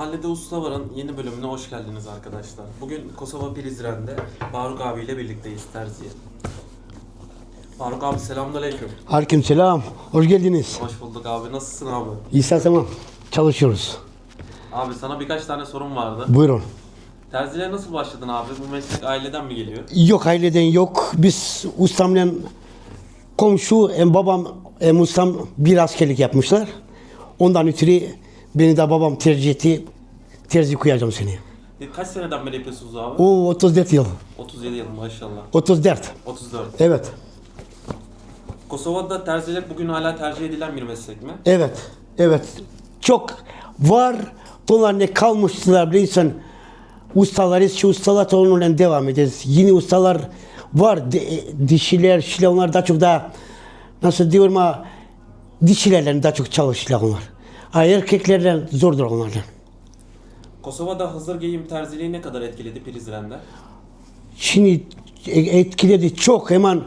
Mahallede Ustavar'ın yeni bölümüne hoş geldiniz arkadaşlar. Bugün Kosova Prizren'de Faruk abiyle birlikteyiz terziye. Faruk abi selamünaleyküm. Aleyküm selam. Hoş geldiniz. Hoş bulduk abi. Nasılsın abi? İsa tamam. Çalışıyoruz. Abi sana birkaç tane sorum vardı. Buyurun. Terziliğe nasıl başladın abi? Bu meslek aileden mi geliyor? Yok aileden yok. Biz ustamla komşu hem babam hem ustam bir askerlik yapmışlar. Ondan ötürü beni de babam tercih etti. Terzi koyacağım seni. E, Kaç seneden beri yapıyorsunuz abi? O 34 yıl. 37 yıl maşallah. 34. 34. Evet. Kosova'da terzilik bugün hala tercih edilen bir meslek mi? Evet. Evet. Çok var. Dolar ne kalmıştılar bilirsin. Ustalar, eski ustalar da onunla devam ederiz. Yeni ustalar var. De, dişiler, şiler onlar daha çok da nasıl diyorum ha dişilerle daha çok çalışırlar onlar. Ha, erkeklerle zordur onlardan. Kosova'da hazır giyim terziliği ne kadar etkiledi Prizren'de? Şimdi e- etkiledi çok hemen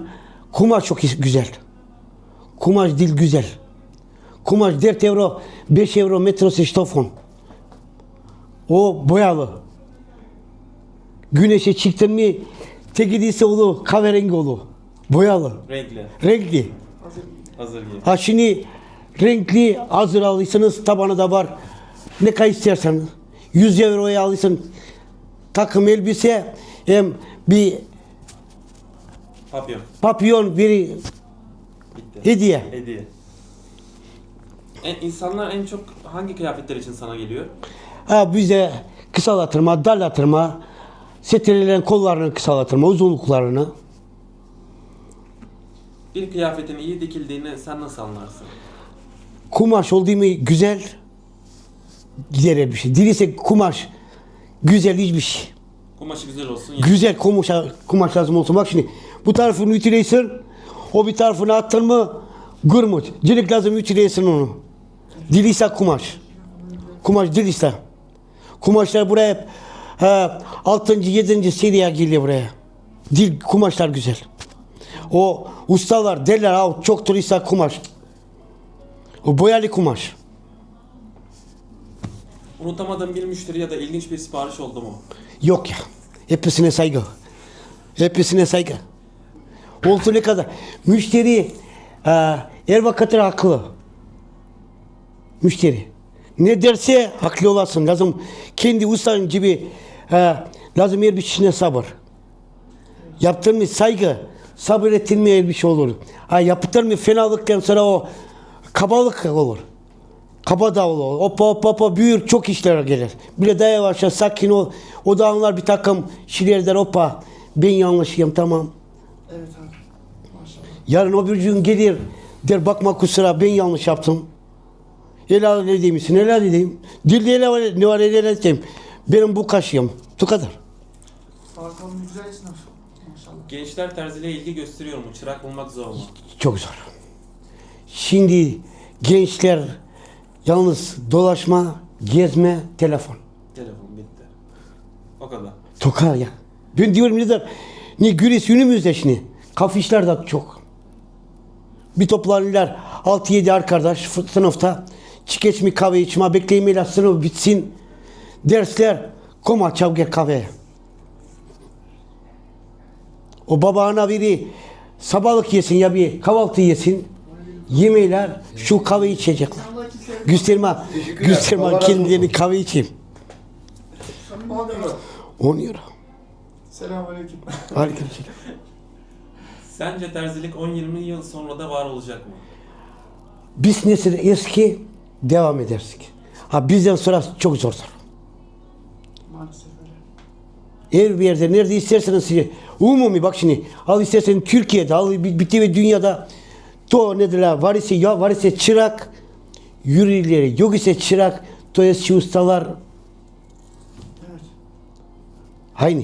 kumaş çok güzel. Kumaş dil güzel. Kumaş 4 euro, 5 euro metrosu stofon. O boyalı. Güneşe çıktın mı teki değilse olur, kahverengi olur. Boyalı. Renkli. Renkli. Hazır giyim. Ha şimdi renkli hazır alırsanız tabanı da var. Ne kadar istersen. 100 euroya alırsın takım elbise hem bir Papyon. papyon bir Bitti. hediye. Hediye. En, insanlar en çok hangi kıyafetler için sana geliyor? Ha bize kısalatırma, darlatırma, setrelerin kollarını kısalatırma, uzunluklarını. Bir kıyafetin iyi dikildiğini sen nasıl anlarsın? Kumaş olduğu mu güzel gider bir şey. Değilse kumaş güzel hiçbir şey. Kumaşı güzel olsun. yeter. Güzel kumaş, kumaş lazım olsun. Bak şimdi bu tarafını ütüleysin, o bir tarafını attın mı gırmıç. Cilik lazım ütüleysin onu. Dilisa kumaş. Kumaş dilisa. Kumaşlar buraya hep ha, 6. 7. seriye geliyor buraya. Dil kumaşlar güzel. O ustalar derler ha çok turista kumaş. O boyalı kumaş. Unutamadığın bir müşteri ya da ilginç bir sipariş oldu mu? Yok ya. Hepsine saygı. Hepsine saygı. Olsun ne kadar. Müşteri e, her vakitler haklı. Müşteri. Ne derse haklı olasın. Lazım kendi ustanın gibi e, lazım her bir şeyine sabır. Yaptın mı saygı, sabır her bir şey olur. Ha, yaptın mı fenalıktan sonra o kabalık olur. Kaba da olur. Hoppa hoppa hoppa büyür çok işler gelir. Bile daha yavaş sakin ol. O da anlar bir takım şeyler der hoppa. Ben yanlışıyım tamam. Evet abi. Maşallah. Yarın o bir gün gelir der bakma kusura ben yanlış yaptım. Helal edeyim misin? Helal edeyim. Dilde helal ne var helal edeyim. Benim bu kaşıyım. Bu kadar. Bakalım güzel esnaf. Maşallah. Gençler terziliğe ilgi gösteriyor mu? Çırak bulmak zor mu? Çok zor. Şimdi gençler yalnız dolaşma, gezme, telefon. Telefon bitti. O kadar. Toka ya. Ben diyorum ne der, ne güreş günümüzde şimdi. Kafişler de çok. Bir toplanırlar 6-7 arkadaş sınıfta. Çikeç mi kahve içme bekleyemeyle sınıf bitsin. Dersler koma çabuk gel kahveye. O babana biri sabahlık yesin ya bir kahvaltı yesin. Yemeyler şu kahve içecekler. Gösterme, gösterme kendilerini kahve içeyim. 10 euro. 10 euro. Selamünaleyküm. Aleykümselam. Sence terzilik 10-20 yıl sonra da var olacak mı? Biz nesil eski devam edersek. Ha bizden sonra çok zordur. Maalesef öyle. Her bir yerde nerede isterseniz size umumi bak şimdi al istersen Türkiye'de al bi- bitti ve dünyada to nedir la var ise ya var ise çırak yürüyleri yok ise çırak to eski ustalar Evet. aynı.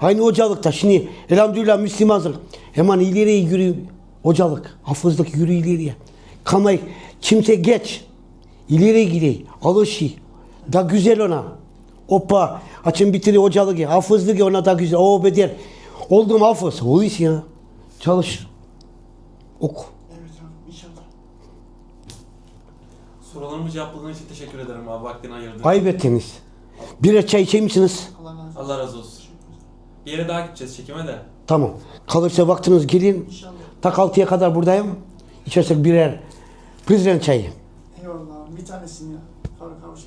Aynı hocalıkta şimdi elhamdülillah Müslümanız. Hemen ileriye yürü hocalık, hafızlık yürü ileriye. Kamay kimse geç. İleriye gidiyor. Alışı. Da güzel ona. Hoppa. Açın bitiri hocalık. Hafızlık ona da güzel. O beder. Oldum hafız. O iş ya. Çalış. Oku. Evet abi. İnşallah. Sorularımı cevapladığın için teşekkür ederim abi. Vaktini ayırdın. Ayıp ettiniz. Birer çay içer misiniz? Allah razı olsun. Allah razı olsun. Bir yere daha gideceğiz çekime de. Tamam. Kalırsa vaktiniz gelin. İnşallah. Tak 6'ya kadar buradayım. İçersek birer prizren çayı. Eyvallah abi. Bir tanesin ya. Faruk abi.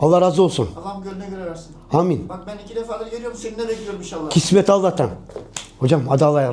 Allah razı olsun. Allah'ım gönlüne göre versin. Amin. Bak ben iki defadır geliyorum. Seni de bekliyorum inşallah. Kismet Allah'tan. Hocam hadi Allah'a emanet.